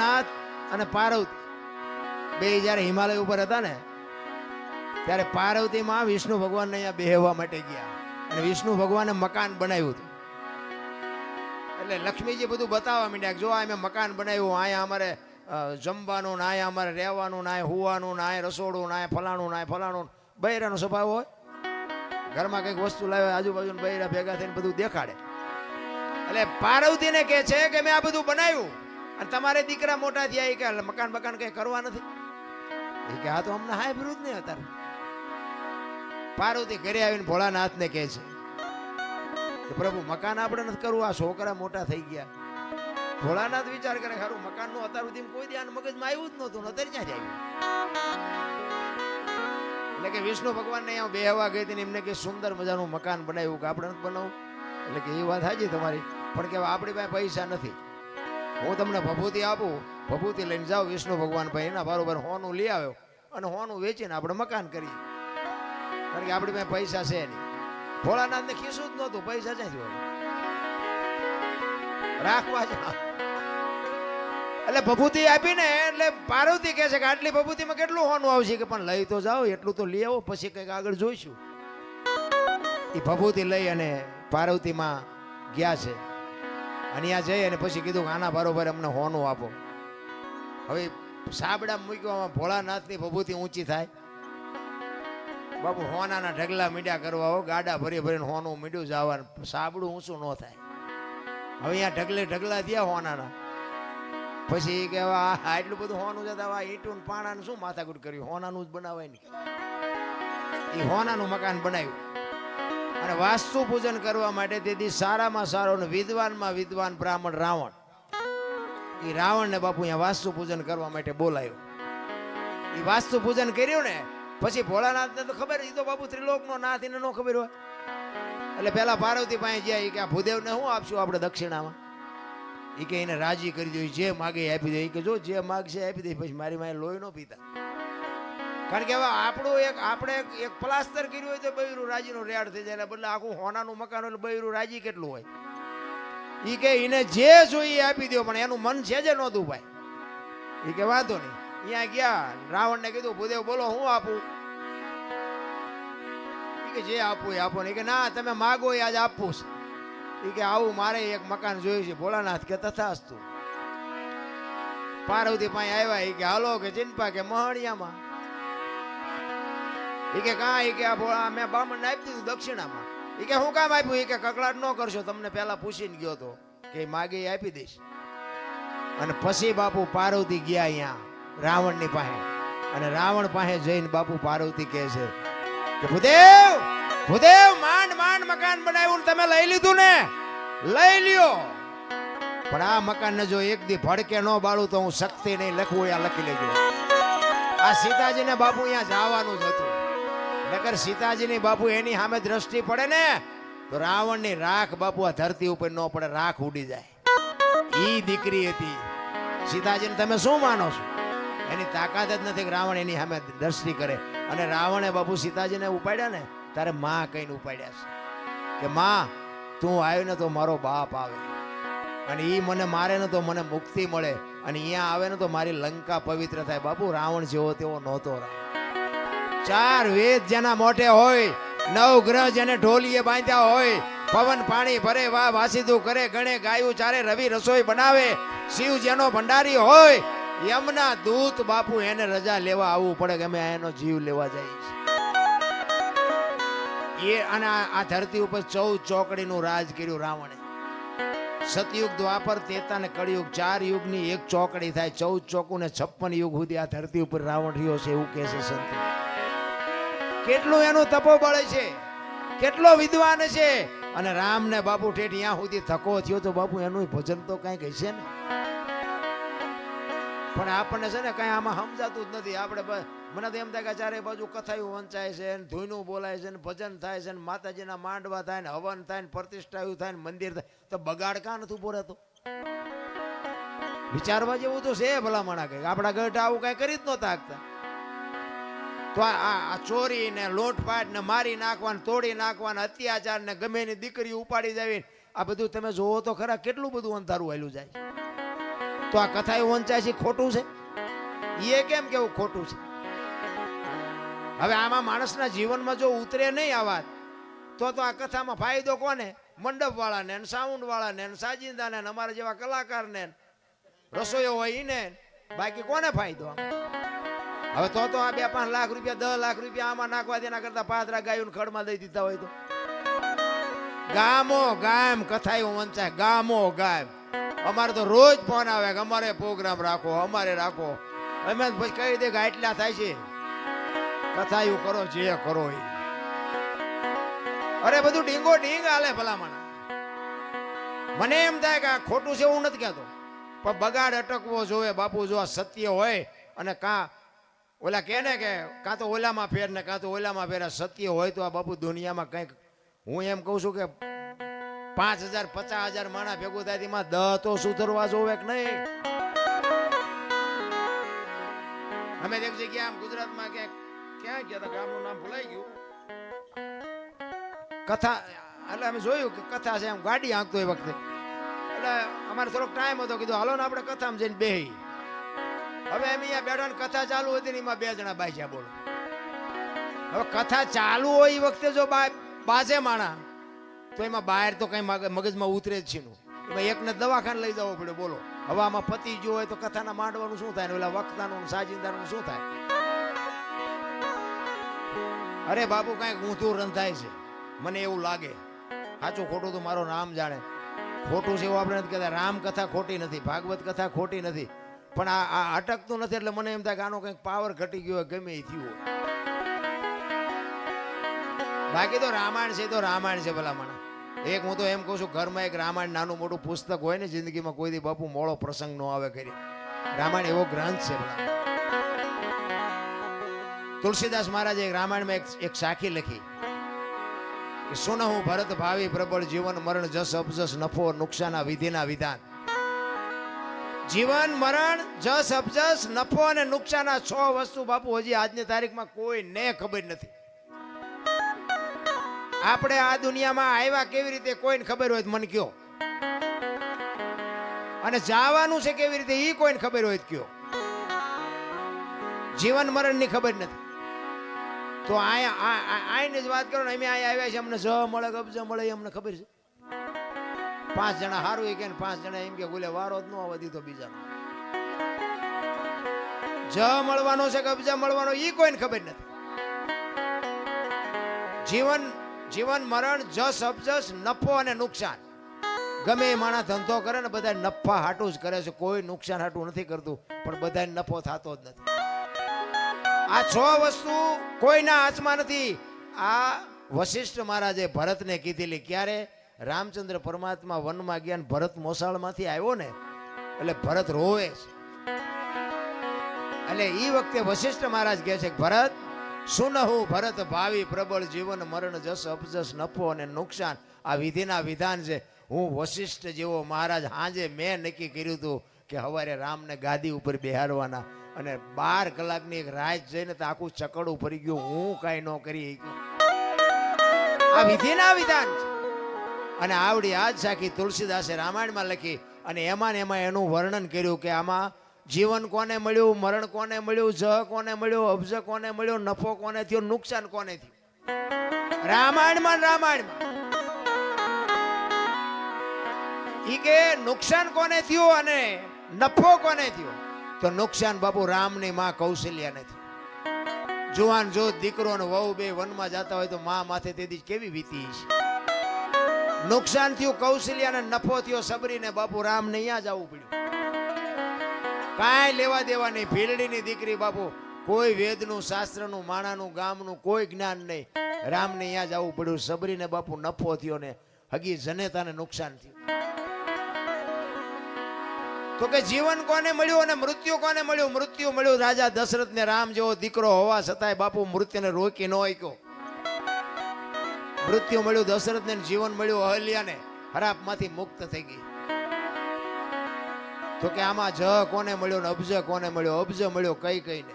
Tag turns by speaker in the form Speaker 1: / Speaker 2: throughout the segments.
Speaker 1: ભોળાનાથ અને પાર્વતી. બે જ્યારે હિમાલય ઉપર હતા ને, ત્યારે પાર્વતીમાં વિષ્ણુ ભગવાનને અહીંયા બેહવા માટે ગયા. અને વિષ્ણુ ભગવાને મકાન બનાવ્યું હતું. એટલે લક્ષ્મીજી બધું બતાવવા માંડ્યા જો આ મેં મકાન બનાવ્યું અહીંયા અમારે જમવાનું ને અહીંયા અમારે રહેવાનું ને હુવાનું ને રસોડું ને ફલાણું ને ફલાણું બૈરાનો સ્વભાવ હોય. ઘરમાં કંઈક વસ્તુ લાવે આજુબાજુ બૈરા ભેગા થઈને બધું દેખાડે. એટલે પાર્વતીને કહે છે કે મેં આ બધું બનાવ્યું. અને તમારે દીકરા મોટા થયા એ કે મકાન બકાન કઈ કરવા નથી. એ કે આ તો અમને હાય વિરુદ્ધ નહીં અત્યારે પાર્વતી ઘરે આવીને ભોળાનાથને કહે છે કે, પ્રભુ, મકાન આપણે નથી કરવું, આ છોકરા મોટા થઈ ગયા. ભોળાનાથ વિચાર કરે ખરું મકાનનું અત્યાર સુધી કોઈ ધ્યાન મગજમાં આવ્યું જ નહોતું અત્યારે ક્યાં જાય એટલે કે વિષ્ણુ ભગવાન ને બે હવા ગઈ હતી એમને કે, સુંદર મજાનું મકાન બનાવ્યું કે આપણે નથી બનાવવું? એટલે કે, એ વાત સાચી તમારી, પણ કે આપણી પાસે પૈસા નથી. હું તમને ભભૂતિ આપું, ભભૂતિ લઈને જાઓ વિષ્ણુ ભગવાન ભાઈ, એના બરોબર હોનું લઈ આવ્યો અને હોનું વેચીને આપણે મકાન કરીએ. કારણ કે આપણી પાસે પૈસા છે નહીં. ભોળાનાથને ખીસું જ નહોતું, પૈસા ક્યાંથી હોય? રાખવા જ એટલે ભભૂતિ આપીને, એટલે પાર્વતી કહે છે કે આટલી ભભૂતિમાં કેટલું હોનું આવશે? કે પણ લઈ તો જાઓ, એટલું તો લઈ આવો, પછી કંઈક આગળ જોઈશું. એ ભભૂતિ લઈ અને પાર્વતીમાં ગયા છે. અને ત્યાં જઈ અને પછી કીધું આના બરોબર અમને હોનું આપો. હવે સાબડા મૂક્યો ભોળાનાથની ભભૂતિ ઊંચી થાય. બાપુ હોનાના ઢગલા મીડ્યા કરવા ગાડા ભરી ભરીને હોનું મીડ્યું જવાનું સાબડું ઊંચું ન થાય. હવે અહીંયા ઢગલે ઢગલા થયા હોનાના. પછી કેવા આટલું બધું હોનું જતા આ ઈંટું પાણાનું શું માથાકૂટ કર્યું? હોનાનું જ બનાવાય નહીં એ હોનાનું મકાન બનાવ્યું. અને વાસ્તુ પૂજન કરવા માટે તેથી સારામાં સારો ને વિદ્વાનમાં વિદ્વાન બ્રાહ્મણ રાવણ. એ રાવણને બાપુ અહીંયા વાસ્તુ પૂજન કરવા માટે બોલાયો. એ વાસ્તુ પૂજન કર્યું ને, પછી ભોળાનાથને તો ખબર એ તો બાપુ ત્રિલોકનો નાથ, એને ન ખબર હોય. એટલે પેલા પાર્વતી પાસે ગયા કે આ ભૂદેવને શું આપશું આપણે દક્ષિણામાં? એ કે એને રાજી કરી દો જે માગે આપી દે. એ કે જો જે માગશે આપી દે, પછી મારી માએ લોહી ન પીતા. કારણ કે હવે આપણું એક, આપણે એક- પ્લાસ્ટર કર્યું હોય તો બૈરું રાજીનું રેડ થઈ જાય બદલે આખું હોનાનું મકાન એટલે બૈરું રાજી કેટલું હોય? એ કે એને જે જોઈએ આપી દો પણ એનું મન છે જે નહોતું ભાઈ. એ કે વાંધો નહીં. અહીંયા ગયા, રાવણને કીધું, ભૂદેવ બોલો, હું આપું? કે જે આપવું એ આપો ને. કે ના, તમે માગો એ આજ આપવું છે. એ કે આવું મારે એક મકાન જોયું છે, ભોળાનાથ કે તથાસ્તુ. પાર્વતી પાસે આવ્યા એ કે, હાલો કે ચિંપા કે મહણિયામાં. ઈ કે કાં ઈ કે ભોળા, મેં બામણ આપી દીધું દક્ષિણામાં. એ કે હું કામ આપ્યું? એ કે કકડાટ ન કરશો, તમને પહેલા પૂછીને ગયો તો. કે માગે એ આપી દઈશ. અને પછી બાપુ પાર્વતી ગયા અહીંયા, રાવણની પાસે. અને રાવણ પાસે જઈને બાપુ પાર્વતી કહે છે કે, ભૂદેવ ભૂદેવ, માંડ માંડ મકાન બનાવ્યું તમે લઈ લીધું ને? લઈ લ્યો. પણ આ મકાનને જો એક દી ભડકે ન બાળું તો હું શક્તિ નહીં લખવું એ આ લખી લેજો. આ સીતાજીને બાપુ અહીંયા જવાનું જ હતું. નકર સીતાજીની બાપુ એની સામે દ્રષ્ટિ પડે ને, તો રાવણની રાખ બાપુ આ ધરતી ઉપર ન પડે, રાખ ઉડી જાય. ઈ દીકરી હતી. સીતાજીને તમે શું માનો છો? એની તાકાત જ નથી કે રાવણ એની સામે દ્રષ્ટિ કરે. અને રાવણે બાપુ સીતાજીને ઉપાડ્યા ને તારે માં કહીને ઉપાડ્યા છે કે, માં, તું આવ્યો ને તો મારો બાપ આવે. અને ઈ મને મારે ને તો મને મુક્તિ મળે. અને અહીંયા આવે ને તો મારી લંકા પવિત્ર થાય. બાપુ રાવણ જેવો તેવો નહોતો રાવણ ચાર વેદ જેના મોઢે હોય, નવ ગ્રહ જેને ઢોલીએ બાંધ્યા હોય, પવન પાણી ભરે વા વાસીદું કરે, ગણે, ગાયું ચારે, રવિ રસોઈ બનાવે, શિવ જેનો ભંડારી હોય, યમના દૂત બાપુ એને રજા લેવા આવવું પડે કે અમે એનો જીવ લેવા જઈએ એ અને આ ધરતી ઉપર ચૌદ ચોકડીનું રાજ કર્યું રાવણે. સતયુગ દ્વાપર તેતા ને કળિયુગ, ચાર યુગની એક ચોકડી થાય, ચૌદ ચોકુ ને છપ્પન યુગ સુધી આ ધરતી ઉપર રાવણ રહ્યો છે એવું કહે છે સંતો. કેટલું એનું તપોબળ છે? કેટલો વિદ્વાન છે? અને રામ ને બાપુ ઠેઠ ત્યાં સુધી થકો થયો તો બાપુ એનું ભજન તો કંઈક હશે ને? પણ આપણને છે ને કઈ આમાં સમજાતું જ નથી. આપણે મને તો એમ થાય કે ચારે બાજુ કથાયું વંચાય છે ને, ધૂનું બોલાય છે ને, ભજન થાય છે ને, માતાજીના માંડવા થાય ને, હવન થાય ને, પ્રતિષ્ઠાયું થાય ને, મંદિર થાય. તો બગાડ કાં નથી ઊભો રહેતો? વિચારવા જેવું તો છે ભલામણા કઈ આપણા ગઢ આવું કઈ કરી જ નહોતા આગતા. તો આ ચોરી ને લોટપાટ ને મારી નાખવાને, તોડી નાખવાને અત્યાચાર ને ગમે એની દીકરી ઉપાડી જાવી આ બધું તમે જોવો તો ખરા કેટલું બધું અંધારું હાલ્યું જાય તો આ કથા એ વંચાય છે, ખોટું છે એ કેમ કેવું ખોટું છે હવે આમાં માણસના જીવનમાં જો ઉતરે નહીં આ વાત, તો તો આ કથામાં ફાયદો કોને મંડપ વાળાને સાઉન્ડ વાળાને સાજિંદાને અમારા જેવા કલાકારને ને, રસોઈયો હોય એને. બાકી કોને ફાયદો? હવે તો તો આ બે પાંચ લાખ રૂપિયા, દસ લાખ રૂપિયા આમાં નાખવા દેના કરતા પાદરા ગાયું ખડમાં દઈ દીધા હોય તો. ગામો ગામ, કથાયું વંચાય, ગામો ગામ. અમારે તો રોજ ફોન આવે કે અમારે પ્રોગ્રામ રાખો, અમારે રાખો. અમે પછી કહી દે કે આટલા થાય છે. કથા એવું કરો, જે કરો એ. અરે બધું ડીંગો ડીંગ હાલે ભલામણ. મને એમ થાય કે આ ખોટું છે, હું નથી કહેતો. પણ બગાડ અટકવો જોવે, બાપુ જો આ સત્ય હોય અને કાં ઓલા કહે ને કે કાં તો ઓલામાં ફેર ને કાં તો ઓલામાં ફેર. સત્ય હોય તો આ બાપુ દુનિયામાં કંઈક હું એમ કહું છું કે પાંચ હજાર, પચાસ હજાર માણા ભેગું થાય તેમાં દહ તો સુધરવા જોવે કે નહીં? અમે એક જગ્યા આમ ગુજરાતમાં ક્યાંક ક્યાં ગયા હતા ગામનું નામ ભૂલાઈ ગયું. કથા એટલે અમે જોયું કે કથા છે એમ ગાડી આંકતો એ વખતે. એટલે અમારે થોડોક ટાઈમ હતો, કીધું હાલો ને આપણે કથામાં જઈને બેહી હવે એમ અહીંયા બેઠા કથા ચાલુ હતી ને એમાં બે જણા બાજ્યા બોલો. હવે કથા ચાલુ હોય એ વખતે જો બાજે માણા, તો એમાં બહાર તો કઈ મગજમાં ઉતરે જ છીનું. એમાં એકને દવાખાને લઈ જવો પડે, બોલો. હવે આમાં પતિ જો હોય તો કથાના માંડવાનું શું થાય ઓલા વખતાનું સાજિંદાનું શું થાય? અરે બાપુ, કાંઈક ઊંધું રંધાય છે. મને એવું લાગે. સાચું ખોટું તો મારો નામ જાણે. ખોટું છે એવું આપણે નથી કહેતા. રામ કથા ખોટી નથી, ભાગવત કથા ખોટી નથી. પણ આ અટકતું નથી એટલે મને એમ થાય કે આનો કંઈક પાવર ઘટી ગયો ગમે એ થયું બાકી તો રામાયણ છે તો રામાયણ છે ભલા મને એક હું તો એમ કહું છું, ઘરમાં એક રામાયણ નાનું મોટું પુસ્તક હોય ને, જિંદગીમાં કોઈ દી બાપુ મોળો પ્રસંગ નો આવે કરી રામાયણ એવો ગ્રંથ છે ભલા. તુલસીદાસ મહારાજે એક રામાયણમાં એક એક સાખી લખી. કે, સુનહું ભરત ભાવિ પ્રબળ જીવન મરણ જસ અપજસ નફો નુકસાના વિધિના વિધાન. જીવન, મરણ, જસ, અપજસ, નફો અને નુકસાન આ છ વસ્તુ બાપુ, હજી આજની તારીખમાં કોઈને ખબર નથી. આપણે આ દુનિયામાં આવ્યા કેવી રીતે કોઈને ખબર હોય મન કયો અને જવાનું છે કેવી રીતે એ કોઈને ખબર હોય કયો જીવન, મરણની ખબર નથી. તો આયા આઈને જ વાત કરો ને, અમે અહીંયા આવ્યા છે અમને જ મળે કબજ મળે, એ અમને ખબર છે. પાંચ જણા સારું કે પાંચ જણા એમ કે બોલે, વારો જ ન આવવા દીધો બીજાનો. જ મળવાનો છે કબજા મળવાનો એ કોઈને ખબર નથી. જીવન જીવન મરણ, જસ અબજસ નફો અને નુકસાન. ગમે એ માણસ ધંધો કરે ને બધા નફા હાટું જ કરે છે. કોઈ નુકસાન હાટું નથી કરતું, પણ બધા નફો થતો જ નથી. આ છ વસ્તુ કોઈના હાથમાં નથી. આ વશિષ્ઠ મહારાજે ભરતને કીધેલી, ક્યારે રામચંદ્ર પરમાત્મા વનમાં ગયા ભરત મોસાળમાંથી આવ્યો ને, એટલે ભરત રોવે છે. એટલે એ વખતે વશિષ્ઠ મહારાજ કહે છે ભરત સુનહુ ભરત ભાવિ પ્રબળ જીવન મરણ જસ અપજસ નફો અને નુકસાન. આ વિધિના વિધાન છે. હું વશિષ્ઠ જેવો મહારાજ હાજે મેં નક્કી કર્યું હતું કે હવારે રામને ગાદી ઉપર બેહાડવાના અને બાર કલાકની એક રાત જઈને તો આખું ચકડું ફરી ગયું. હું કાંઈ ન કરી. આ વિધિના વિધાન છે. અને આવડી આજ સાખી તુલસીદાસે રામાયણમાં લખી અને એમાં ને એમાં એનું વર્ણન કર્યું કે આમાં જીવન કોને મળ્યું, મરણ કોને મળ્યું જ કોને મળ્યું, અબજ કોને મળ્યો, નફો કોને થયો, નુકસાન કોને થયું? રામાયણમાં રામાયણમાં. ઈ કે નુકસાન કોને થયું અને નફો કોને થયો? તો નુકસાન બાપુ રામની માં કૌશલ્યાને થયું જુવાન જો દીકરો ને વહુ બે વનમાં જતા હોય તો માં માથે તેથી કેવી વીતી છે નુકસાન થયું, કૌશલ્યા ને નફો થયો, સબરીને બાપુ રામ ને અહીંયા જવું પડ્યું. કાંઈ લેવા દેવા નહીં, ભીલડીની દીકરી બાપુ, કોઈ વેદનું, શાસ્ત્રનું, માણાનું, ગામનું, કોઈ જ્ઞાન નહીં. રામને અહીંયા જવું પડ્યું, સબરીને બાપુ નફો થયો ને હગી જનેતાને નુકસાન થયું. તો કે જીવન કોને મળ્યું અને મૃત્યુ કોને મળ્યું? મૃત્યુ મળ્યું રાજા દશરથ ને રામ જેવો દીકરો હોવા છતાંય બાપુ મૃત્યુને રોકી ન શક્યો મૃત્યુ મળ્યું, દશરથને જીવન મળ્યું, અહલ્યાને ખરાબમાંથી મુક્ત થઈ ગઈ. તો કે આમાં જ કોને મળ્યો ને અબજ કોને મળ્યો? અબજ મળ્યો કઈ કઈ ને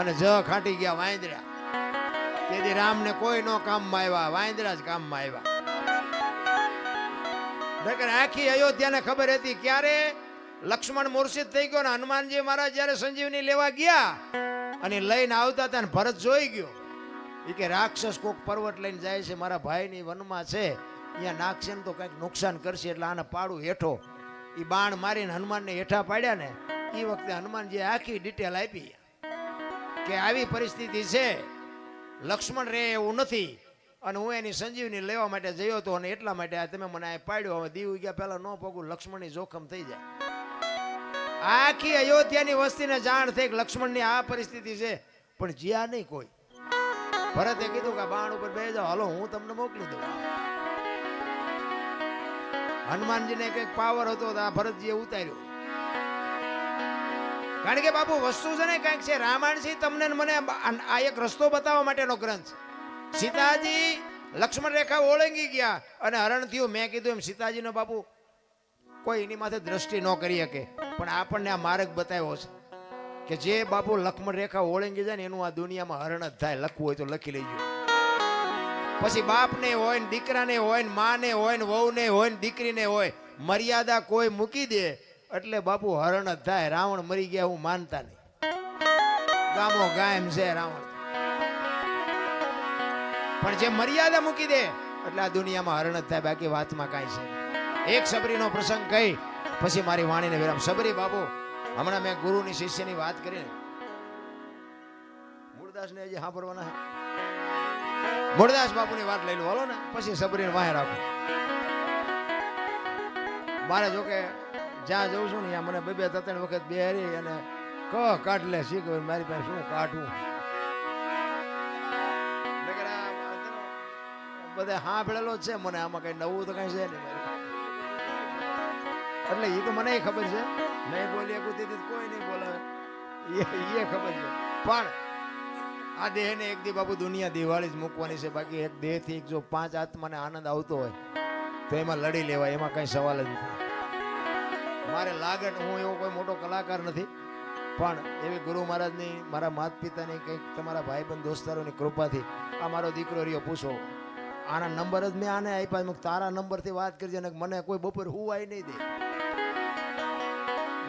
Speaker 1: અને જ ખાટી ગયા વાંદરા. તેથી રામને કોઈ નો કામમાં આવ્યા, વાંદરા જ કામમાં આવ્યા. નકર આખી અયોધ્યાને ખબર હતી ક્યારે લક્ષ્મણ મૂર્છિત થઈ ગયો ને હનુમાનજી મહારાજ જ્યારે સંજીવની લેવા ગયા અને લઈને આવતા હતા ભરત જોઈ ગયો. એ કે રાક્ષસ કોક પર્વત લઈને જાય છે, મારા ભાઈની વનમાં છે અહીંયા નાખશે ને તો કંઈક નુકસાન કરશે, એટલે આને પાડું હેઠો. એ બાણ મારીને હનુમાનને હેઠા પાડ્યા ને એ વખતે હનુમાનજીએ આખી ડિટેલ આપી કે આવી પરિસ્થિતિ છે, લક્ષ્મણ રે એવું નથી, અને હું એની સંજીવની લેવા માટે જયો હતો અને એટલા માટે આ તમે મને આ પાડ્યો, હવે દીવ ગયા પહેલાં ન પગું લક્ષ્મણની જોખમ થઈ જાય. આખી અયોધ્યાની વસ્તીને જાણ થઈ કે લક્ષ્મણની આ પરિસ્થિતિ છે, પણ જ્યાં નહીં કોઈ. ભરતે કીધું કે બાણ ઉપર બે જાઓ. હાલો, હું તમને મોકલી દઉં. હનુમાનજીને કંઈક પાવર હતો તો આ ભરતજીએ ઉતાર્યો. કારણ કે બાપુ, વસ્તુ છે ને કંઈક છે. રામાયણ છે, તમને મને આ- આ એક રસ્તો બતાવવા માટેનો ગ્રંથ સીતાજી લક્ષ્મણ રેખા ઓળંગી ગયા અને હરણ થયું. મેં કીધું એમ, સીતાજીનો બાપુ, કોઈ એની માથે દ્રષ્ટિ ન કરી શકે, પણ આપણને આ માર્ગ બતાવ્યો છે. કે જે બાપુ લક્ષ્મણ રેખા ઓળંગી જાય ને એનું આ દુનિયામાં હરણ જ થાય. લખવું હોય તો લખી લેજો. પછી બાપને હોય ને દીકરાને હોય ને માને હોય ને વહુને હોય ને દીકરીને હોય, મર્યાદા કોઈ મૂકી દે એટલે બાપુ હરણ જ થાય. રાવણ મરી ગયા હું માનતા નહીં. ગામો ગાયમ છે રાવણ. પણ જે મર્યાદા મૂકી દે એટલે આ દુનિયામાં હરણ જ થાય. બાકી વાતમાં કાંઈ છે એક સબરીનો પ્રસંગ કહી, પછી મારી વાણીને વિરામ. સબરી બાબુ હમણાં મેં ગુરુની શિષ્યની વાત કરીને મૂળદાસને હજી સાંભળવાના છે મૂળદાસ બાપુની વાત લઈ લો હાલો ને પછી સબરીને વાહે રાખો મારે જોકે જ્યાં જઉં છું ને ત્યાં મને બે બે ત્રણ વખત બેહરી અને ક કાઢ લે શીખ મારી પાસે શું કાઢવું બધા સાંભળેલો જ છે મને આમાં કઈ નવું તો કઈ છે નહીં. એટલે એ તો મને ખબર છે. નહીં બોલી શકું તેથી કોઈ નહીં બોલાવે એ એ ખબર છે. પણ આ દેહને એક દી બાબુ દુનિયા દિવાળી જ મૂકવાની છે. બાકી એક દેહથી એક જો પાંચ આત્માને આનંદ આવતો હોય, તો એમાં લડી લેવાય. એમાં કઈ સવાલ જ નથી. મારે લાગે હું એવો કોઈ મોટો કલાકાર નથી. પણ એવી ગુરુ મહારાજની, મારા માતા પિતાની કંઈક તમારા ભાઈબંધ દોસ્તારોની કૃપાથી આ મારો દીકરો રહ્યો. પૂછો, આના નંબર જ મેં આને આપ્યા. તારા નંબરથી વાત કરજે. અને મને કોઈ બપોર હુવાય નહીં દે.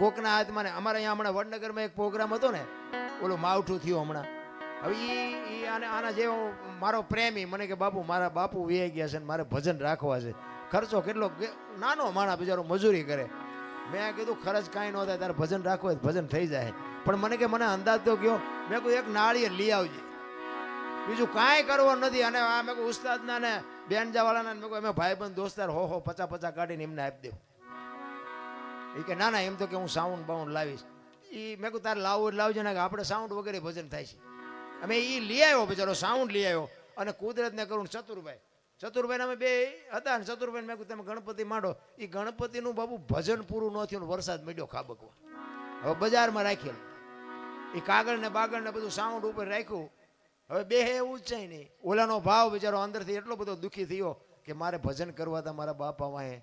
Speaker 1: કોકના હાથમાં ને અમારે અહીંયા હમણાં વડનગરમાં એક પ્રોગ્રામ હતો ને, ઓલું માવઠું થયું હમણાં. હવે એ એ આને, આના જેવો મારો પ્રેમી, મને કે બાપુ, મારા બાપુ વ્યાઈ ગયા છે ને મારે ભજન રાખવા છે. ખર્ચો કેટલો નાનો માણા બિચારો મજૂરી કરે. મેં કીધું, ખર્ચ કાંઈ ન થાય, તારે ભજન રાખવું હોય ભજન થઈ જાય. પણ મને કે, મને અંદાજ તો ગયો મેં કહ્યું એક નાળીએ લઈ આવજે. બીજું કાંઈ કરવાનું નથી. અને આ મેં કહ્યું ઉસ્તાદના ને, બેનજાવાળાના ને, મેં કહ્યું અમે ભાઈબંધ, દોસ્તાર, હો હો પચા પચા કાઢીને એમને આપી દેવું એ કે, ના ના, એમ તો કે હું સાઉન્ડ બાઉન્ડ લાવીશ. એ મેં કહ્યું તારે લાવવું લાવજો, ને કે આપણે સાઉન્ડ વગેરે ભજન થાય છે. અમે એ લઈ આવ્યો બિચારો સાઉન્ડ લઈ આવ્યો. અને કુદરતને કરું ચતુરભાઈ. ચતુરભાઈ અમે બે હતા ને ચતુરભાઈ મેં કહું તમે ગણપતિ માંડો. એ ગણપતિનું બાબુ ભજન પૂરું ન થયું વરસાદ મળ્યો ખાબકવા. હવે બજારમાં રાખેલું. એ કાગળ ને બાગળ ને બધું સાઉન્ડ ઉપર રાખ્યું. હવે બે એવું જ છે નહીં ઓલાનો ભાવ બિચારો અંદરથી એટલો બધો દુઃખી થયો કે મારે ભજન કરવા હતા મારા બાપા વાંહે.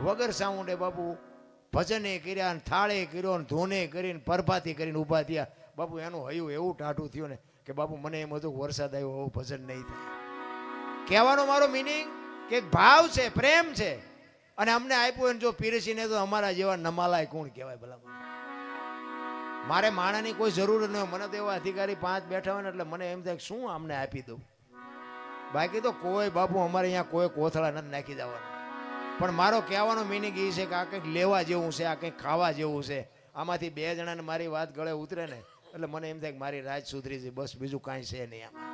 Speaker 1: વગર સાઉન્ડે બાપુ ભજને કર્યા ને થાળે કર્યો ને ધૂને કરીને પરભાતી કરીને ઊભા થયા. બાપુ એનું હયું એવું ટાઢું થયું ને કે બાપુ મને એમ હતું વરસાદ આવ્યો હવે ભજન નહીં થાય. કહેવાનો મારો મિનિંગ કે ભાવ છે, પ્રેમ છે. અને અમને આપ્યું એને જો પીરસીને તો અમારા જેવા નમાલાય કોણ કહેવાય ભલા મારે માણાની કોઈ જરૂર ન હોય. મને તો એવા અધિકારી પાંચ બેઠા હોય ને એટલે મને એમ થાય શું આમને આપી દઉં? બાકી તો કોઈ બાપુ અમારે અહીંયા કોઈ કોથળા નથી નાખી જવાના પણ મારો કહેવાનો મિનિંગ એ છે કે આ કંઈક લેવા જેવું છે, આ કંઈક ખાવા જેવું છે. આમાંથી બે જણાને મારી વાત ગળે ઉતરે ને, એટલે મને એમ થાય કે મારી રાજ સુધરી છે, બસ બીજું કાંઈ છે નહીં આમાં.